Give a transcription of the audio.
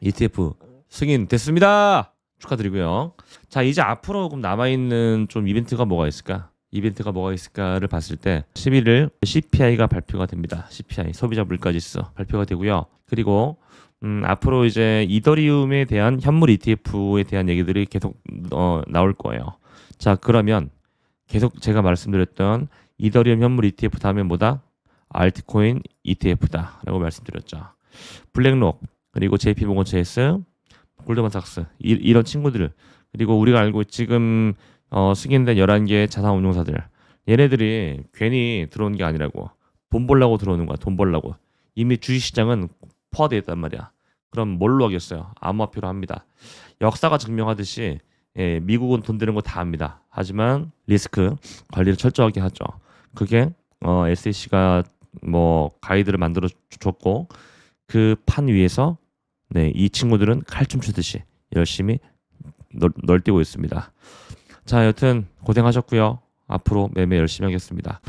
ETF 승인 됐습니다. 축하드리고요. 자 이제 앞으로 그럼 남아 있는 좀 이벤트가 뭐가 있을까? 이벤트가 뭐가 있을까를 봤을 때 11일 CPI가 발표가 됩니다. CPI 소비자 물가지수 발표가 되고요. 그리고 음, 앞으로 이제 이더리움에 대한 현물 ETF에 대한 얘기들이 계속 어, 나올 거예요. 자 그러면 계속 제가 말씀드렸던 이더리움 현물 ETF 다음에 뭐다? 알트코인 ETF다라고 말씀드렸죠. 블랙록 그리고 JP 모건 체이스, 골드만삭스 이, 이런 친구들. 그리고 우리가 알고 지금 어, 승인된 11개 자산 운용사들. 얘네들이 괜히 들어온 게 아니라고. 돈 벌라고 들어오는 거야 돈 벌라고. 이미 주식시장은 포화되어 있단 말이야. 그럼 뭘로 하겠어요? 암호화폐로 합니다. 역사가 증명하듯이 예, 미국은 돈 되는 거 다 합니다. 하지만 리스크 관리를 철저하게 하죠. 그게 어, SEC가 뭐 가이드를 만들어 줬고 그 판 위에서 네, 이 친구들은 칼춤 추듯이 열심히 널, 널뛰고 있습니다. 자, 여튼 고생하셨고요. 앞으로 매매 열심히 하겠습니다.